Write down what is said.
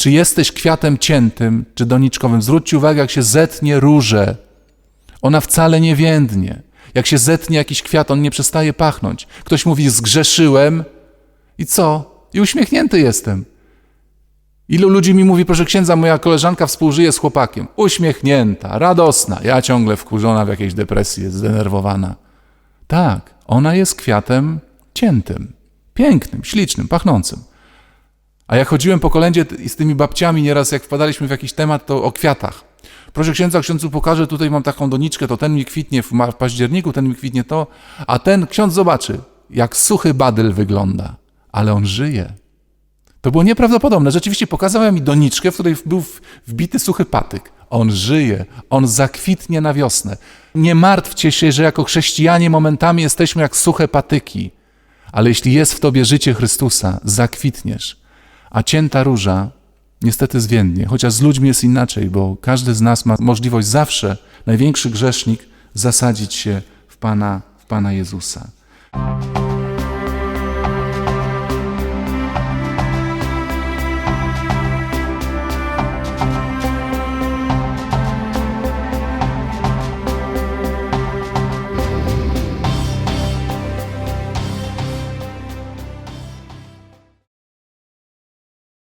Czy jesteś kwiatem ciętym, czy doniczkowym? Zwróćcie uwagę, jak się zetnie różę. Ona wcale nie więdnie. Jak się zetnie jakiś kwiat, on nie przestaje pachnąć. Ktoś mówi, zgrzeszyłem i co? I uśmiechnięty jestem. Ilu ludzi mi mówi, proszę księdza, moja koleżanka współżyje z chłopakiem. Uśmiechnięta, radosna. Ja ciągle wkurzona w jakiejś depresji, jest zdenerwowana. Tak, ona jest kwiatem ciętym, pięknym, ślicznym, pachnącym. A jak chodziłem po kolędzie z tymi babciami nieraz, jak wpadaliśmy w jakiś temat, to o kwiatach. Proszę księdza, księdzu pokażę, tutaj mam taką doniczkę, to ten mi kwitnie w, październiku, ten mi kwitnie to, a ten ksiądz zobaczy, jak suchy badyl wygląda, ale on żyje. To było nieprawdopodobne. Rzeczywiście pokazałem mi doniczkę, w której był wbity suchy patyk. On żyje, on zakwitnie na wiosnę. Nie martwcie się, że jako chrześcijanie momentami jesteśmy jak suche patyki, ale jeśli jest w tobie życie Chrystusa, zakwitniesz. A cięta róża niestety zwiędnie, chociaż z ludźmi jest inaczej, bo każdy z nas ma możliwość zawsze, największy grzesznik, zasadzić się w Pana, w Pana Jezusa.